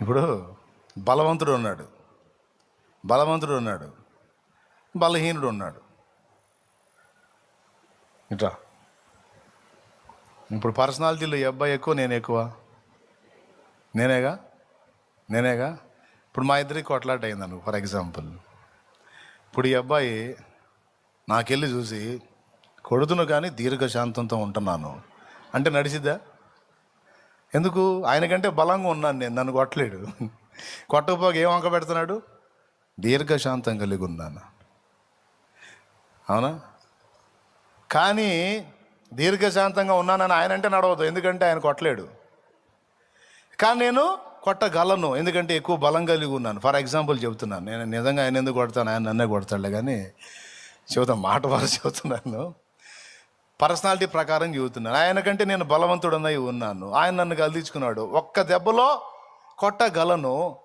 ఇప్పుడు బలవంతుడు ఉన్నాడు. బలవంతుడు ఉన్నాడు. బలహీనుడు ఉన్నాడు. ఇట్లా ఇప్పుడు పర్సనాలిటీలో ఈ అబ్బాయి ఎక్కువ నేను ఎక్కువ? నేనేగా? నేనేగా? ఇప్పుడు మా ఇద్దరికి కొట్లాట అయిందను ఫర్ ఎగ్జాంపుల్. ఇప్పుడు ఈ అబ్బాయి నాకెళ్ళి చూసి కొడుతును కానీ దీర్ఘశాంతంతో ఉంటున్నాను. అంటే నడిచిద్దా? ఎందుకు? ఆయనకంటే బలంగా ఉన్నాను నేను నన్ను కొట్టలేడు. కొట్టకపోక ఏం వంక పెడుతున్నాడు? దీర్ఘశాంతం కలిగి ఉన్నాను. అవునా? కానీ దీర్ఘశాంతంగా ఉన్నానని ఆయన అంటే నడవదు ఎందుకంటే ఆయన కొట్టలేడు. కానీ నేను కొట్టగలను ఎందుకంటే ఎక్కువ బలం కలిగి ఉన్నాను. ఫర్ ఎగ్జాంపుల్ చెబుతున్నాను నేను నిజంగా ఆయన ఎందుకు కొడతాను? ఆయన నన్నే కొడతాడులే కానీ చెబుతాను మాట వారు చెబుతున్నాను. పర్సనాలిటీ ప్రకారం జరుగుతున్నాను ఆయన కంటే నేను బలవంతుడనై ఉన్నాను. ఆయన నన్ను గల్దించుకున్నాడు ఒక్క దెబ్బలో కొట్టగలను.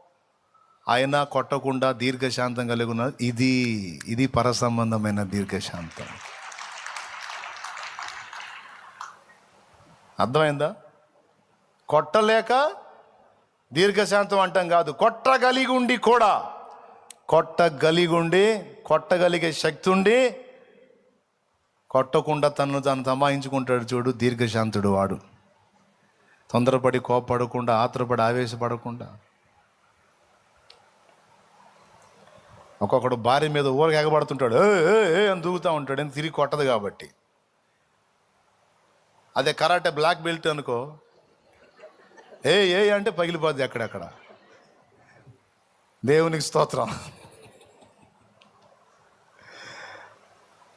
ఆయన కొట్టకుండా దీర్ఘశాంతం కలిగి ఉన్నాడు ఇది ఇది పరసంబంధమైన దీర్ఘశాంతం. అర్థమైందా? కొట్టలేక దీర్ఘశాంతం అంటాం కాదు. కొట్టగలిగి ఉండి కూడా. కొట్టగలిగి ఉండి కొట్టగలిగే శక్తి ఉండి కొట్టకుండా తనను తను తమాయించుకుంటాడు చూడు దీర్ఘశాంతుడు వాడు. తొందరపడి కోపడకుండా ఆత్రపడి ఆవేశపడకుండా. ఒక్కొక్కడు భార్య మీద ఊరకు ఎగబడుతుంటాడు ఏ ఏ అని దూకుతూ ఉంటాడు అని తిరిగి కొట్టదు కాబట్టి. అదే కరాటే బ్లాక్ బెల్ట్ అనుకో. ఏ ఏ అంటే పగిలిపోద్ది అక్కడక్కడ. దేవునికి స్తోత్రం.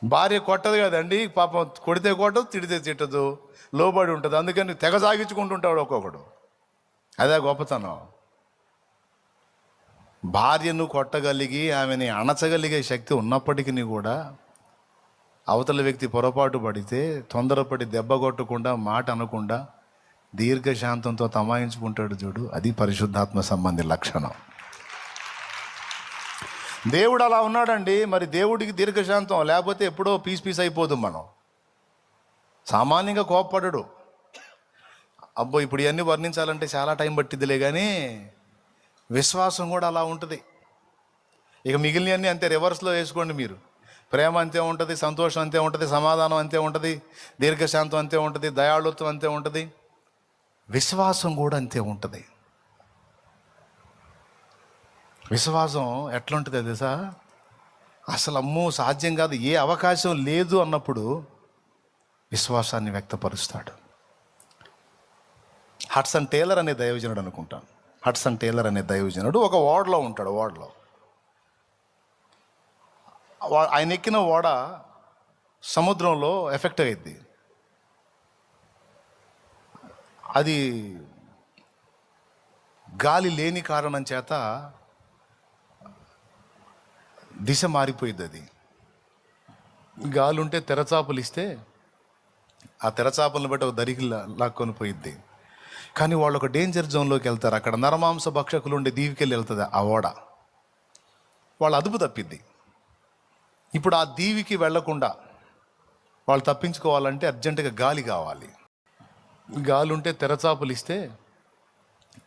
భార్య కొట్టదు కదండి పాపం కొడితే కొట్టదు తిడితే తిట్టదు లోబడి ఉంటుంది. అందుకని తెగ సాగించుకుంటుంటాడు ఒక్కొక్కడు. అదే గొప్పతనం. భార్యను కొట్టగలిగి ఆమెని అణచగలిగే శక్తి ఉన్నప్పటికీ కూడా అవతల వ్యక్తి పొరపాటు పడితే తొందరపడి దెబ్బ కొట్టకుండా మాట అనకుండా దీర్ఘశాంతంతో తమాయించుకుంటాడు చూడు. అది పరిశుద్ధాత్మ సంబంధి లక్షణం. దేవుడు అలా ఉన్నాడండి. మరి దేవుడికి దీర్ఘశాంతం లేకపోతే ఎప్పుడో పీస్ పీస్ అయిపోదు మనం. సామాన్యంగా కోప్పడడు. అబ్బో ఇప్పుడు ఇవన్నీ వర్ణించాలంటే చాలా టైం పట్టిద్దిలే కానీ విశ్వాసం కూడా అలా ఉంటుంది. ఇక మిగిలినవన్నీ అంతే రివర్స్లో వేసుకోండి మీరు. ప్రేమ అంతే ఉంటుంది సంతోషం అంతే ఉంటుంది సమాధానం అంతే ఉంటుంది దీర్ఘశాంతం అంతే ఉంటుంది దయాళుత్వం అంతే ఉంటుంది. విశ్వాసం కూడా అంతే ఉంటుంది. విశ్వాసం ఎట్లుంటుంది తెలుసా? అసలు అమ్మో సాధ్యం కాదు ఏ అవకాశం లేదు అన్నప్పుడు విశ్వాసాన్ని వ్యక్తపరుస్తాడు. హట్సన్ టేలర్ అనే దైవజనుడు అనుకుంటాను. హట్సన్ టేలర్ అనే దైవజనుడు ఒక ఓడలో ఉంటాడు ఓడలో ఆయన ఎక్కిన ఓడ సముద్రంలో ఎఫెక్ట్ అయ్యింది అది గాలి లేని కారణం చేత దిశ మారిపోయింది అది. గాలి ఉంటే తెరచాపలు ఇస్తే ఆ తెరచాపలను బట్టి ఒక దరికి లాక్కొని పోయిద్ది. కానీ వాళ్ళు ఒక డేంజర్ జోన్లోకి వెళ్తారు. అక్కడ నరమాంస భక్షకులు ఉండే దీవికెళ్ళి వెళ్తుంది ఆ ఓడ. వాళ్ళు అదుపు తప్పిద్ది. ఇప్పుడు ఆ దీవికి వెళ్ళకుండా వాళ్ళు తప్పించుకోవాలంటే అర్జెంటుగా గాలి కావాలి. గాలి ఉంటే తెరచాపలు ఇస్తే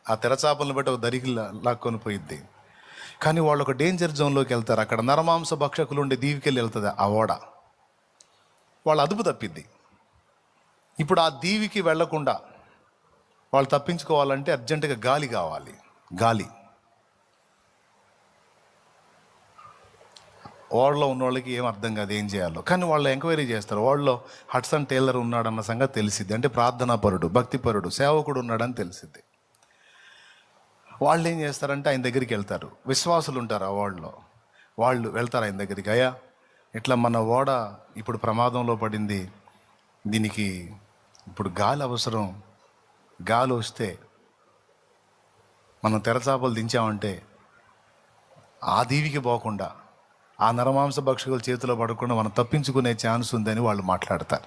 ఆ తెరచాపలను బట్టి ఒక దరికి లాక్కొని పోయిద్ది. కానీ వాళ్ళు ఒక డేంజర్ జోన్లోకి వెళ్తారు. అక్కడ నరమాంస భక్షకులు ఉండే దీవికెళ్ళి వెళ్తుంది ఆ ఓడ. వాళ్ళు అదుపు తప్పిద్ది. ఇప్పుడు ఆ దీవికి వెళ్ళకుండా వాళ్ళు తప్పించుకోవాలంటే అర్జెంటుగా గాలి కావాలి. గాలి. ఓడలో ఉన్న వాళ్ళకి ఏం అర్థం కాదు ఏం చేయాలో. కానీ వాళ్ళు ఎంక్వైరీ చేస్తారు. వాళ్ళలో హట్సన్ టైలర్ ఉన్నాడన్న సంగతి తెలిసిద్ది. అంటే ప్రార్థనాపరుడు భక్తిపరుడు సేవకుడు ఉన్నాడని తెలిసిద్ది. వాళ్ళు ఏం చేస్తారంటే ఆయన దగ్గరికి వెళ్తారు. విశ్వాసులు ఉంటారు ఆ ఓడలో వాళ్ళు వెళ్తారు ఆయన దగ్గరికి. అయ్యా ఇట్లా మన ఓడ ఇప్పుడు ప్రమాదంలో పడింది. దీనికి ఇప్పుడు గాలి అవసరం. గాలి వస్తే మనం తెరచాపలు దించామంటే ఆ దీవికి పోకుండా ఆ నరమాంస భక్షకుల చేతిలో పడకుండా మనం తప్పించుకునే ఛాన్స్ ఉందని వాళ్ళు మాట్లాడతారు.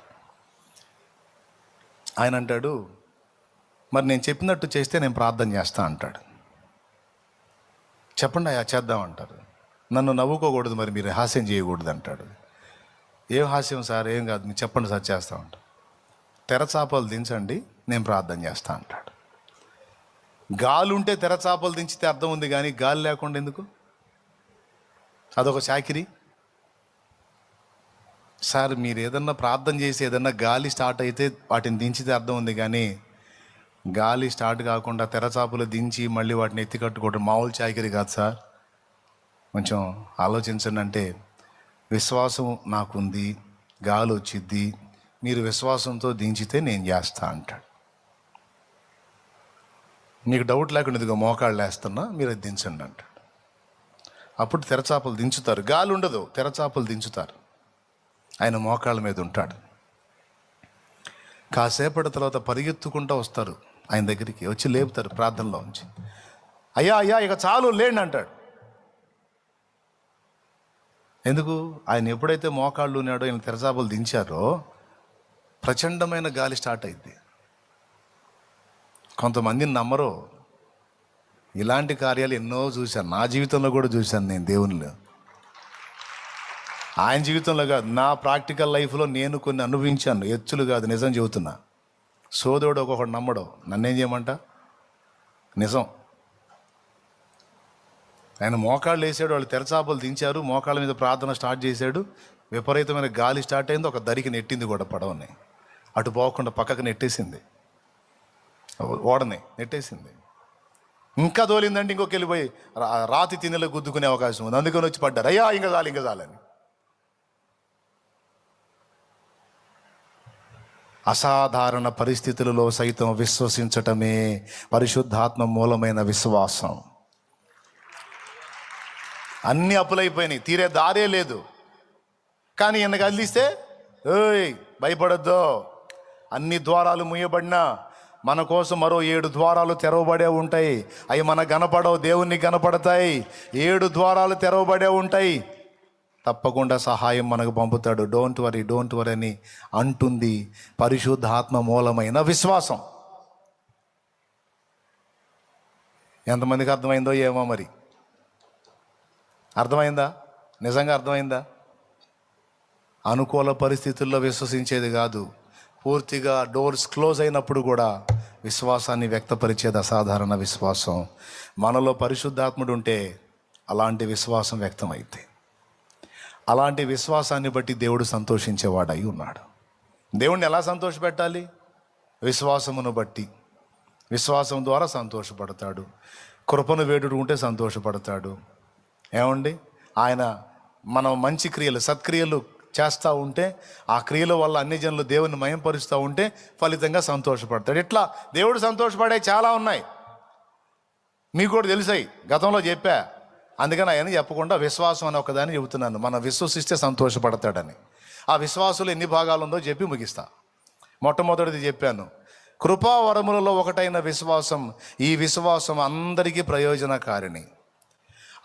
ఆయన అంటాడు మరి నేను చెప్పినట్టు చేస్తే నేను ప్రార్థన చేస్తా అంటాడు. చెప్పండి అయ్యా చేద్దాం అంటారు నన్ను నవ్వుకోకూడదు మరి మీరు హాస్యం చేయకూడదు అంటాడు ఏం హాస్యం సార్ ఏం కాదు మీరు చెప్పండి సార్ చేస్తా ఉంటాడు తెరచాపలు దించండి నేను ప్రార్థన చేస్తా అంటాడు. గాలి ఉంటే తెరచాపలు దించితే అర్థం ఉంది కానీ గాలి లేకుండా ఎందుకు? అదొక చాకిరి. సార్ మీరు ఏదన్నా ప్రార్థన చేసి ఏదన్నా గాలి స్టార్ట్ అయితే వాటిని దించితే అర్థం ఉంది కానీ గాలి స్టార్ట్ కాకుండా తెరచాపలు దించి మళ్ళీ వాటిని ఎత్తి కట్టుకోవడం మామూలు చాకిరి కాదు సార్. కొంచెం ఆలోచించండి అంటే విశ్వాసం నాకుంది గాలి వచ్చిద్ది మీరు విశ్వాసంతో దించితే నేను చేస్తా అంటాడు. మీకు డౌట్ లేకుండా ఇదిగో మోకాళ్ళు వేస్తున్నా మీరు అది దించండి అంటాడు. అప్పుడు తెరచాపలు దించుతారు. గాలి ఉండదు తెరచాపలు దించుతారు. ఆయన మోకాళ్ళ మీద ఉంటాడు. కాసేపటి తర్వాత పరిగెత్తుకుంటూ వస్తారు. ఆయన దగ్గరికి వచ్చి లేపుతారు ప్రార్థనలో ఉంచి. అయ్యా అయ్యా ఇక చాలు లేండి అంటాడు. ఎందుకు? ఆయన ఎప్పుడైతే మోకాళ్ళు ఉన్నాడో ఆయన తెరచాపలు దించారో ప్రచండమైన గాలి స్టార్ట్ అయింది. కొంతమందిని నమ్మరు. ఇలాంటి కార్యాలు ఎన్నో చూశాను. నా జీవితంలో కూడా చూశాను నేను దేవునిలో ఆయన జీవితంలో కాదు నా ప్రాక్టికల్ లైఫ్లో నేను కొన్ని అనుభవించాను. ఎచ్చులు కాదు నిజం చెబుతున్నా. సోదరుడు ఒక్కొక్కడు నమ్మడు. నన్నేం చేయమంట? నిజం. ఆయన మోకాళ్ళు వేసాడు వాళ్ళు తెరచాపలు దించారు మోకాళ్ళ మీద ప్రార్థన స్టార్ట్ చేశాడు. విపరీతమైన గాలి స్టార్ట్ అయింది ఒక దరికి నెట్టింది కూడా పడవని. అటు పోకుండా పక్కకు నెట్టేసింది. ఓడని నెట్టేసింది. ఇంకా తోలిందంటే ఇంకొక వెళ్ళిపోయి రాతి తిన్నెలో గుద్దుకునే అవకాశం ఉంది. అందుకని వచ్చి పడ్డారు. అయ్యా ఇంకా చాలు ఇంకా చాలని అసాధారణ పరిస్థితులలో సైతం విశ్వసించటమే పరిశుద్ధాత్మ మూలమైన విశ్వాసం. అన్ని అప్పులైపోయినాయి. తీరే దారే లేదు. కానీ ఈయన కదిలిస్తే ఏయ్ భయపడద్దు. అన్ని ద్వారాలు ముయ్యబడినా మన కోసం మరో ఏడు ద్వారాలు తెరవబడే ఉంటాయి. అవి మన గనపడవు దేవుణ్ణి కనపడతాయి. ఏడు ద్వారాలు తెరవబడే ఉంటాయి. తప్పకుండా సహాయం మనకు పంపుతాడు. డోంట్ వరీ డోంట్ వరీ అని అంటుంది పరిశుద్ధాత్మ మూలమైన విశ్వాసం. ఎంతమందికి అర్థమైందో ఏమో మరి? అర్థమైందా? నిజంగా అర్థమైందా? అనుకూల పరిస్థితుల్లో విశ్వసించేది కాదు. పూర్తిగా డోర్స్ క్లోజ్ అయినప్పుడు కూడా విశ్వాసాన్ని వ్యక్తపరిచేది అసాధారణ విశ్వాసం. మనలో పరిశుద్ధాత్ముడు ఉంటే అలాంటి విశ్వాసం వ్యక్తమైతే. అలాంటి విశ్వాసాన్ని బట్టి దేవుడు సంతోషించేవాడై ఉన్నాడు. దేవుణ్ణి ఎలా సంతోషపెట్టాలి? విశ్వాసమును బట్టి. విశ్వాసం ద్వారా సంతోషపడతాడు. కృపను వేడుడు ఉంటే సంతోషపడతాడు. ఏమండి? ఆయన మనం మంచి క్రియలు సత్క్రియలు చేస్తూ ఉంటే ఆ క్రియల వల్ల అన్ని జనులు దేవుని మయంపరుస్తూ ఉంటే ఫలితంగా సంతోషపడతాడు. ఇట్లా దేవుడు సంతోషపడే చాలా ఉన్నాయి. మీకు కూడా తెలిసాయి. గతంలో చెప్పా అందుకని ఆయన చెప్పకుండా విశ్వాసం అని ఒకదాన్ని చెబుతున్నాను. మనం విశ్వసిస్తే సంతోషపడతాడని. ఆ విశ్వాసులు ఎన్ని భాగాలు ఉందో చెప్పి ముగిస్తా. మొట్టమొదటిది చెప్పాను. కృపావరములలో ఒకటైన విశ్వాసం ఈ విశ్వాసం అందరికీ ప్రయోజనకారిణి.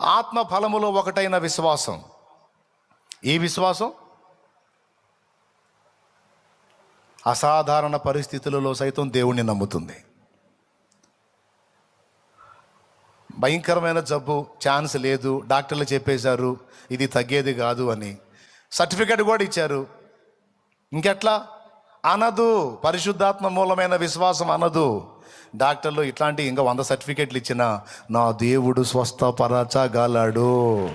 ఆత్మ ఫలములో ఒకటైన విశ్వాసం. ఈ విశ్వాసం? అసాధారణ పరిస్థితులలో సైతం దేవుణ్ణి నమ్ముతుంది. భయంకరమైన జబ్బు ఛాన్స్ లేదు డాక్టర్లు చెప్పేశారు ఇది తగ్గేది కాదు అని. సర్టిఫికెట్ కూడా ఇచ్చారు. ఇంకెట్లా? అనదు పరిశుద్ధాత్మ మూలమైన విశ్వాసం అనదు. డాక్టర్లు ఇట్లాంటి ఇంకా వంద సర్టిఫికెట్లు ఇచ్చిన నా దేవుడు స్వస్థపరచగలడు.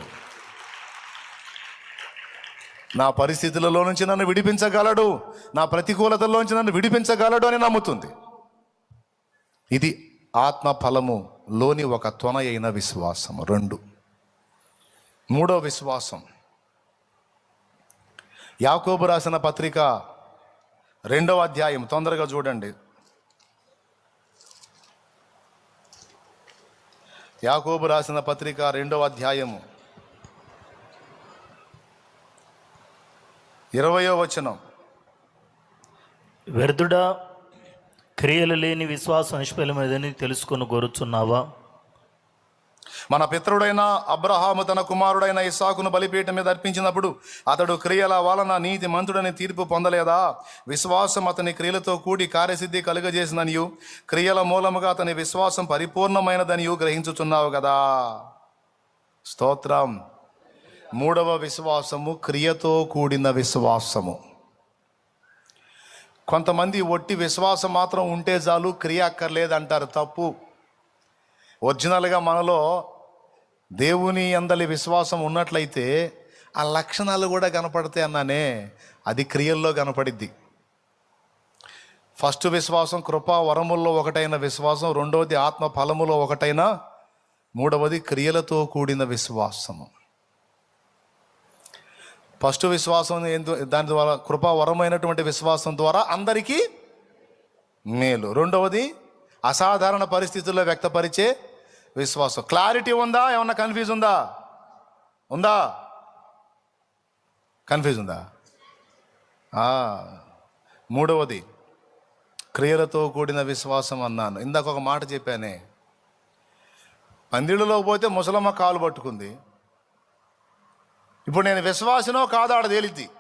నా పరిస్థితులలో నుంచి నన్ను విడిపించగలడు. నా ప్రతికూలతల్లోంచి నన్ను విడిపించగలడు అని నమ్ముతుంది. ఇది ఆత్మ ఫలము లోని ఒక త్వన అయిన విశ్వాసం రెండు. మూడో విశ్వాసం. యాకోబు రాసిన పత్రిక రెండవ అధ్యాయం. తొందరగా చూడండి. యాకోబు రాసిన పత్రిక రెండవ అధ్యాయము. ఇరవయో వచనం. వ్యర్థుడా క్రియలు లేని విశ్వాసం నిష్ఫలమైదని తెలుసుకొని కోరుచున్నావా మన పితరుడైన అబ్రహాము తన కుమారుడైన ఇసాకును బలిపీఠం మీద అర్పించినప్పుడు అతడు క్రియల వలన నీతి మంతుడని తీర్పు పొందలేదా? విశ్వాసం అతని క్రియలతో కూడి కార్యసిద్ధి కలుగజేసిందనియు క్రియల మూలముగా అతని విశ్వాసం పరిపూర్ణమైనదనియు గ్రహించుచున్నావు కదా స్తోత్రం. మూడవ విశ్వాసము క్రియతో కూడిన విశ్వాసము. కొంతమంది ఒట్టి విశ్వాసం మాత్రం ఉంటే చాలు క్రియ అక్కర్లేదంటారు తప్పు. ఒరిజినల్గా మనలో దేవుని అందలి విశ్వాసం ఉన్నట్లయితే ఆ లక్షణాలు కూడా కనపడతాయి అన్నానే. అది క్రియల్లో కనపడిద్ది. ఫస్ట్ విశ్వాసం కృపా వరముల్లో ఒకటైన విశ్వాసం రెండవది ఆత్మ ఫలములో ఒకటైన మూడవది క్రియలతో కూడిన విశ్వాసము. ఫస్ట్ విశ్వాసం ఏందో దాని ద్వారా కృపావరమైనటువంటి విశ్వాసం ద్వారా అందరికీ మేలు. రెండవది అసాధారణ పరిస్థితుల్లో వ్యక్తపరిచే విశ్వాసం. క్లారిటీ ఉందా? ఏమన్నా కన్ఫ్యూజ్ ఉందా? ఉందా? కన్ఫ్యూజ్ ఉందా? మూడవది క్రియలతో కూడిన విశ్వాసం అన్నాను. ఇందాక ఒక మాట చెప్పానే. పందిళ్ళలో పోతే ముసలమ్మ కాలు పట్టుకుంది. ఇప్పుడు నేను విశ్వాసనో కాదో ఆడ తేలిద్ది.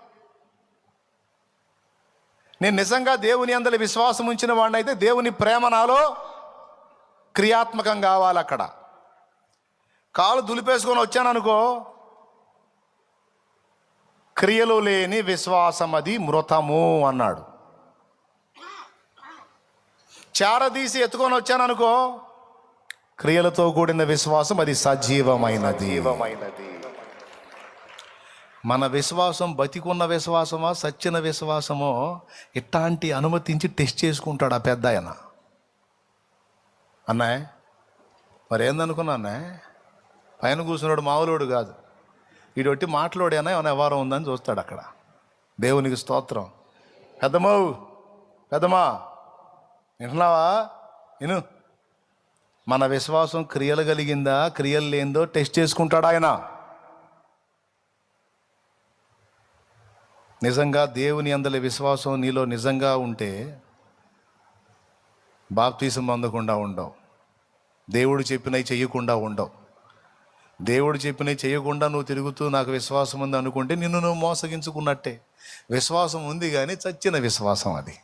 నేను నిజంగా దేవుని అందరి విశ్వాసం ఉంచిన వాడినైతే దేవుని ప్రేమ నాలో క్రియాత్మకం కావాలి అక్కడ. కాలు దులిపేసుకొని వచ్చాను అనుకో క్రియలు లేని విశ్వాసం అది మృతము అన్నాడు. చారదీసి ఎత్తుకొని వచ్చాను అనుకో క్రియలతో కూడిన విశ్వాసం అది సజీవమైనది మన విశ్వాసం బతికున్న విశ్వాసమా సచ్చిన విశ్వాసమో ఇట్లాంటి అనుమతించి టెస్ట్ చేసుకుంటాడు ఆ పెద్ద ఆయన. అన్నాయ్ మరి ఏందనుకున్నా అన్నాయ్ పైన కూర్చున్నాడు మామూలుడు కాదు. వీడొట్టి మాట్లాడేనా ఏమైనా వ్యవహారం ఉందని చూస్తాడు అక్కడ. దేవునికి స్తోత్రం. పెద్దమావు పెద్దమా వింటున్నావా? విను. మన విశ్వాసం క్రియలు కలిగిందా క్రియలు లేందో టెస్ట్ చేసుకుంటాడు ఆయన. నిజంగా దేవుని అందలి విశ్వాసం నీలో నిజంగా ఉంటే బాప్తీసం అందకుండా ఉండవు. దేవుడు చెప్పినవి చేయకుండా ఉండవు. దేవుడు చెప్పినవి చేయకుండా నువ్వు తిరుగుతూ నాకు విశ్వాసం ఉంది అనుకుంటే నిన్ను నువ్వు మోసగించుకున్నట్టే. విశ్వాసం ఉంది కానీ చచ్చిన విశ్వాసం అది.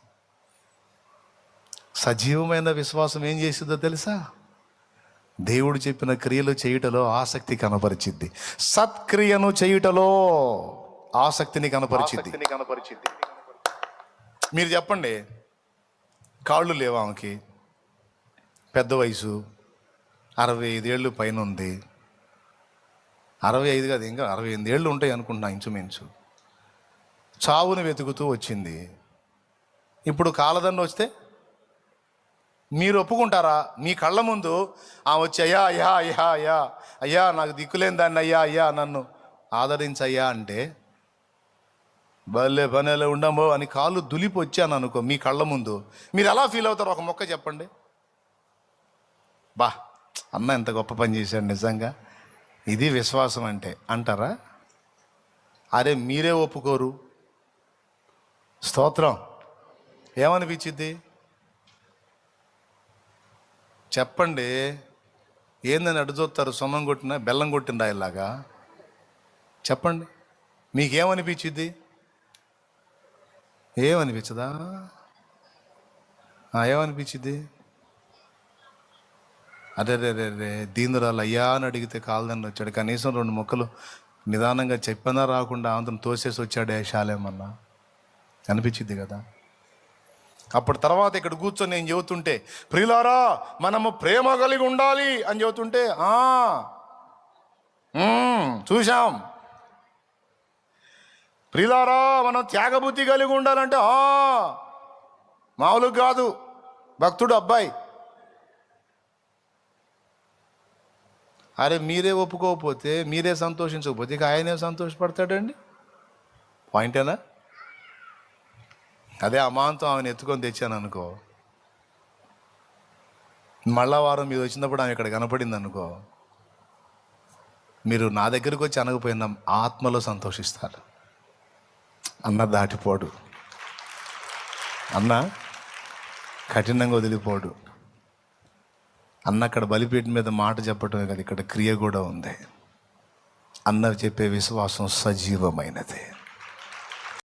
సజీవమైన విశ్వాసం ఏం చేసిందో తెలుసా? దేవుడు చెప్పిన క్రియలు చేయుటలో ఆసక్తి కనపరిచిద్ది. సత్క్రియను చేయుటలో ఆసక్తిని కనపరిచిద్ది. మీరు చెప్పండి కాళ్ళు లేవు ఆమెకి? పెద్ద వయసు అరవై ఐదేళ్ళు పైన ఉంది. అరవై ఐదు కాదు ఇంకా అరవై ఎనిమిది ఏళ్ళు ఉంటాయి అనుకుంటున్నా ఇంచుమించు. చావుని వెతుకుతూ వచ్చింది. ఇప్పుడు కాలదండ వస్తే మీరు ఒప్పుకుంటారా? మీ కళ్ళ ముందు ఆ వచ్చి అయ్యా అయ్యా అయ్యా అయ్యా అయ్యా నాకు దిక్కులేని దాన్ని అయ్యా అయ్యా నన్ను ఆదరించయ్యా అంటే భలే పనేలో ఉండమో అని కాళ్ళు దులిపి వచ్చాను అనుకో మీ కళ్ళ ముందు. మీరు ఎలా ఫీల్ అవుతారు ఒక మొక్క చెప్పండి. బా అన్న ఎంత గొప్ప పని చేశాడు నిజంగా. ఇది విశ్వాసం అంటే అంటారా? అరే మీరే ఒప్పుకోరు. స్తోత్రం. ఏమనిపించింది? చెప్పండి. ఏందని అడుగుతారు సొన్నం కొట్టిన బెల్లం కొట్టిందా ఇలాగా? చెప్పండి. మీకేమనిపించింది? ఏమనిపించదా? ఏమనిపించింది అరే రే రే రే దీనిరాలు అయ్యా అని అడిగితే కాలదని వచ్చాడు. కనీసం రెండు మొక్కలు నిదానంగా చెప్పనా రాకుండా ఆంధ్రం తోసేసి వచ్చాడే శాలేమన్నా. అనిపించింది కదా? అప్పుడు తర్వాత ఇక్కడ కూర్చొని నేను చెబుతుంటే ప్రియులారా మనము ప్రేమ కలిగి ఉండాలి అని చెబుతుంటే చూశాం. ప్రిలారా మనం త్యాగబుద్ధి కలిగి ఉండాలంటే "ఆ, మామూలు కాదు. భక్తుడు అబ్బాయి. అరే మీరే ఒప్పుకోకపోతే మీరే సంతోషించకపోతే ఇక ఆయనే సంతోషపడతాడండి? పాయింటేనా? అదే అమాంతం ఆమెను ఎత్తుకొని తెచ్చాను అనుకో మళ్ళా వారం మీరు వచ్చినప్పుడు ఆమె ఇక్కడ కనపడింది అనుకో మీరు నా దగ్గరికి వచ్చి అనకపోయినా ఆత్మలో సంతోషిస్తారు. అన్న దాటిపోడు. అన్న కఠినంగా వదిలిపోడు. అన్న అక్కడ బలిపీఠం మీద మాట చెప్పటమే కదా ఇక్కడ క్రియ కూడా ఉంది. అన్న చెప్పే విశ్వాసం సజీవమైనది.